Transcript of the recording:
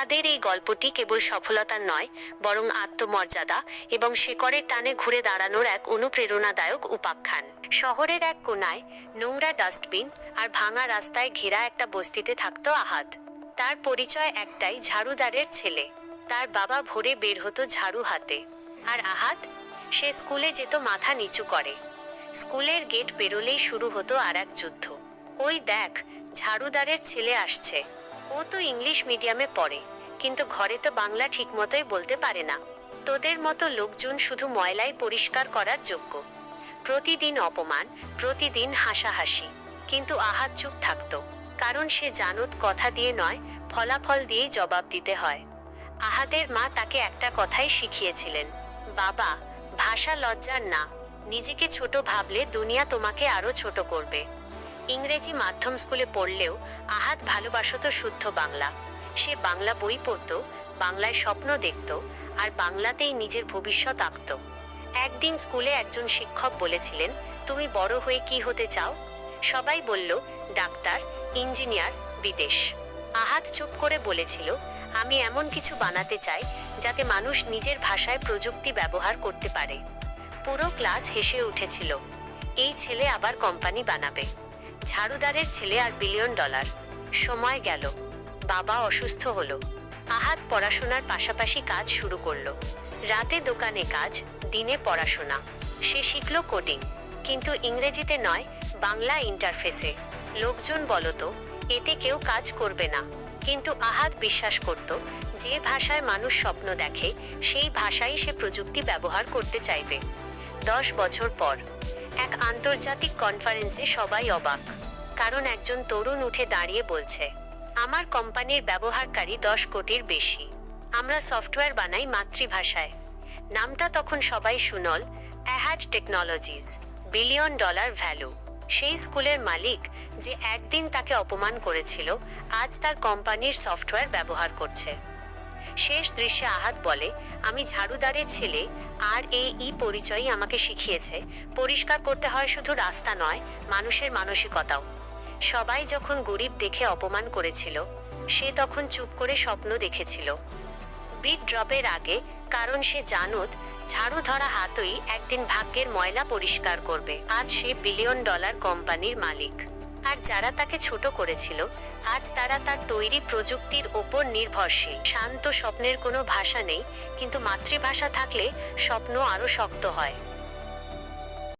আহাদের এই গল্পটি কেবল সফলতার নয়, বরং আত্মমর্যাদা এবং শেকড়ের টানে ঘুরে দাঁড়ানোর এক অনুপ্রেরণাদায়ক উপাখ্যান। শহরের এক কোনায় নোংরা ডাস্টবিন আর ভাঙা রাস্তায় ঘেরা একটা বস্তিতে থাকত আহাদ তার পরিচয় একটাই, ঝাড়ুদারের ছেলে। তার বাবা ভোরে বের হতো ঝাড়ু হাতে। আর আহাদ সে স্কুলে যেত মাথা নিচু করে। স্কুলের গেট পেরোলেই শুরু হতো আর এক যুদ্ধ। ওই দেখ, ঝাড়ুদারের ছেলে আসছে। ও তো ইংলিশ মিডিয়ামে পড়ে, কিন্তু ঘরে তো বাংলা ঠিকমতোই বলতে পারে না। তোদের মতো লোকজন শুধু ময়লাই পরিষ্কার করার যোগ্য। প্রতিদিন অপমান, প্রতিদিন হাসাহাসি, কিন্তু আহাত চুপ থাকতো, কারণ সে জানত কথা দিয়ে নয়, ফলাফল দিয়েই জবাব দিতে হয়। আহাদের মা তাকে একটা কথাই শিখিয়েছিলেন, বাবা, ভাষা লজ্জার না, নিজেকে ছোট ভাবলে দুনিয়া তোমাকে আরও ছোট করবে। ইংরেজি মাধ্যম স্কুলে পড়লেও আহাত ভালোবাসত শুদ্ধ বাংলা। সে বাংলা বই পড়ত, বাংলায় স্বপ্ন দেখত, আর বাংলাতেই নিজের ভবিষ্যৎ আঁকত। একদিন স্কুলে একজন শিক্ষক বলেছিলেন, তুমি বড় হয়ে কি হতে চাও? সবাই বলল, ডাক্তার, ইঞ্জিনিয়ার, বিদেশ। আহাত চুপ করে বলেছিল, আমি এমন কিছু বানাতে চাই যাতে মানুষ নিজের ভাষায় প্রযুক্তি ব্যবহার করতে পারে। পুরো ক্লাস হেসে উঠেছিল, এই ছেলে আবার কোম্পানি বানাবে। ঝাড়ুদারের ছেলে আর বিলিয়ন ডলার। সময় গেল। বাবা অসুস্থ হলো। আহাত পড়াশোনার পাশাপাশি কাজ শুরু করল। রাতে দোকানে কাজ, দিনে পড়াশোনা। সে শিখল কোডিং। কিন্তু ইংরেজিতে নয়, বাংলা ইন্টারফেসে লোকজন বলতো এতে কেউ কাজ করবে না। কিন্তু আহাত বিশ্বাস করত, যে ভাষায় মানুষ স্বপ্ন দেখে, সেই ভাষাই সে প্রযুক্তি ব্যবহার করতে চাইবে। দশ বছর পর এক আন্তর্জাতিক কনফারেন্সে সবাই অবাক। কারণ একজন তরুণ উঠে দাঁড়িয়ে বলছে, আমার কোম্পানির ব্যবহারকারী দশ কোটির বেশি। আমরা সফটওয়্যার বানাই মাতৃভাষায়। নামটা তখন সবাই শুনল Ahad technologies billion dollar value সেই স্কুলের মালিক যে একদিন তাকে অপমান করেছিল, আজ তার কোম্পানির সফটওয়্যার ব্যবহার করছে। শেষ দৃশ্যে আহাত বলে, আমি ঝাড়ুদারের ছেলে, আর এই ই পরিচয়ই আমাকে শিখিয়েছে। পরিষ্কার করতে হয় শুধু রাস্তা নয়, মানুষের মানসিকতাও। সবাই যখন গরিব দেখে অপমান করেছিল, সে তখন চুপ করে স্বপ্ন দেখেছিল। বিট ড্রপের আগে, কারণ সে জানত, ঝাড়ু ধরা হাতই একদিন ভাগ্যের ময়লা পরিষ্কার করবে। আজ সে বিলিয়ন ডলার কোম্পানির মালিক। আর যারা তাকে ছোট করেছিল, আজ তারা তার তৈরি প্রযুক্তির ওপর নির্ভরশীল। শান্ত স্বপ্নের কোনো ভাষা নেই, কিন্তু মাতৃভাষা থাকলে স্বপ্ন আরও শক্ত হয়।